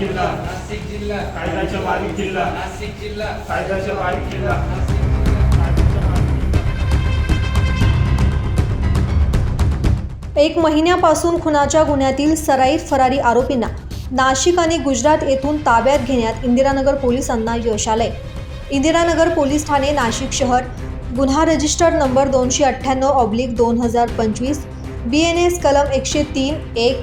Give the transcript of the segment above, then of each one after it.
कायद्याच्या बारीक जिल्हा. नाशिक जिल्हा. कायद्याच्या बारीक जिल्हा. नाशिक जिल्हा. एक महिन्यापासून खुनाच्या गुन्ह्यातील सराईत फरारी आरोपींना नाशिक आणि गुजरात येथून ताब्यात घेण्यात इंदिरानगर पोलिसांना यश आलंय. इंदिरानगर पोलीस ठाणे नाशिक शहर. गुन्हा रजिस्टर्ड नंबर दोनशे अठ्ठ्याण्णव ऑब्लिक दोन हजार पंचवीस. बी एन एस कलम एकशे तीन एक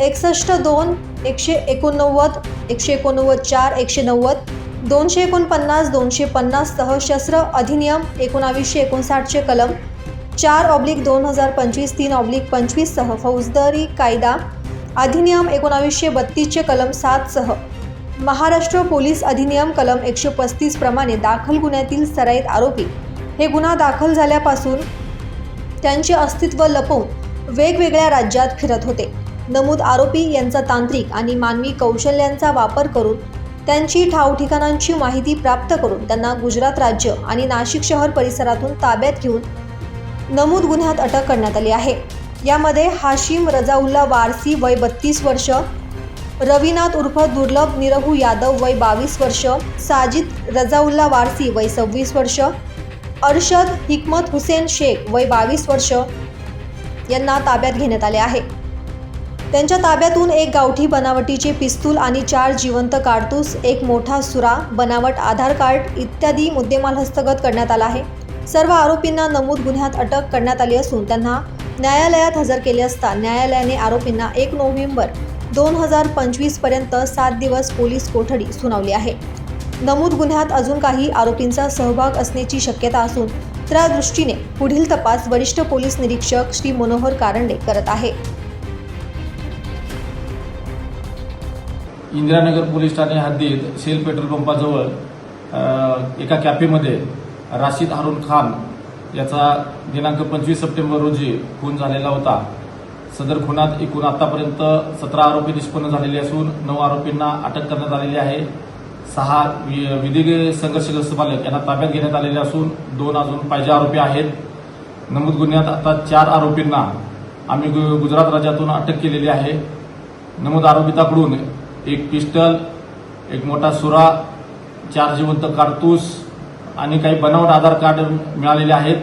एकसष्ट दोन एकशे एकोणनव्वद एकशे एकोणनव्वद चार एकशे नव्वद दोनशे एकोणपन्नास दोनशे पन्नाससह शस्त्र अधिनियम एकोणावीसशे एकोणसाठचे कलम चार ऑब्लिक दोन हजार पंचवीस तीन ऑब्लिक पंचवीससह फौजदारी कायदा अधिनियम एकोणावीसशे बत्तीसचे कलम सातसह महाराष्ट्र पोलीस अधिनियम कलम एकशे पस्तीस प्रमाणे दाखल गुन्ह्यातील सराईत आरोपी. हे गुन्हा दाखल झाल्यापासून त्यांचे अस्तित्व लपवून वेगवेगळ्या राज्यात फिरत होते. नमूद आरोपी यांचा तांत्रिक आणि मानवी कौशल्यांचा वापर करून त्यांची ठावठिकाणांची माहिती प्राप्त करून त्यांना गुजरात राज्य आणि नाशिक शहर परिसरातून ताब्यात घेऊन नमूद गुन्ह्यात अटक करण्यात आली आहे. यामध्ये हाशिम रजाउल्ला वारसी वय बत्तीस वर्ष रविनाथ उर्फ दुर्लभ निरहू यादव वय बावीस वर्ष साजिद रजाउल्ला वारसी वय सव्वीस वर्ष अर्शद हिकमत हुसेन शेख वय बावीस वर्ष यांना ताब्यात घेण्यात आले आहे. त्यांच्या ताब्यातून एक गावठी बनावटीचे पिस्तूल आणि चार जिवंत कारतूस एक मोठा सुरा बनावट आधार कार्ड इत्यादी मुद्देमाल हस्तगत करण्यात आला आहे. सर्व आरोपींना नमूद गुन्ह्यात अटक करण्यात आली असून त्यांना न्यायालयात हजर केले असता न्यायालयाने आरोपींना एक नोव्हेंबर दोन हजार पंचवीसपर्यंत सात दिवस पोलीस कोठडी सुनावली आहे. नमूद गुन्ह्यात अजून काही आरोपींचा सहभाग असण्याची शक्यता असून त्या दृष्टीने पुढील तपास वरिष्ठ पोलीस निरीक्षक श्री मनोहर कारंडे करत आहे. इंदिरानगर पोलीस ठाणे हद्दीत शेल पेट्रोल पंपाजवळ एका कॅफेमध्ये राशीद हारून खान याचा दिनांक पंचवीस सप्टेंबर रोजी खून झालेला होता. सदर खुनात एकूण आतापर्यंत सतरा आरोपी निष्पन्न झालेले असून नऊ आरोपींना अटक करण्यात आलेली आहे. सहा वि- विधी संघर्षग्रस्त बालक यांना ताब्यात घेण्यात आलेले असून दोन अजून पाहिजे आरोपी आहेत. नमूद गुन्ह्यात आता चार आरोपींना आम्ही गु- गुजरात राज्यातून अटक केलेली आहे. नमूद आरोपिताकडून एक पिस्टल एक मोठा सुरा चार जिवंत कारतूस आणि काही बनावट आधार कार्ड मिळालेले आहेत.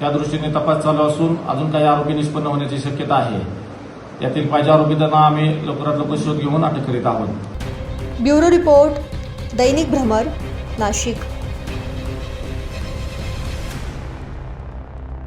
त्या दृष्टीने तपास चालू असून अजून काही आरोपी निष्पन्न होण्याची शक्यता आहे. यातील पाहिजे आरोपितांना आम्ही लवकरात लवकर शोध घेऊन अटक करीत आहोत. ब्युरो रिपोर्ट दैनिक भ्रमर नाशिक.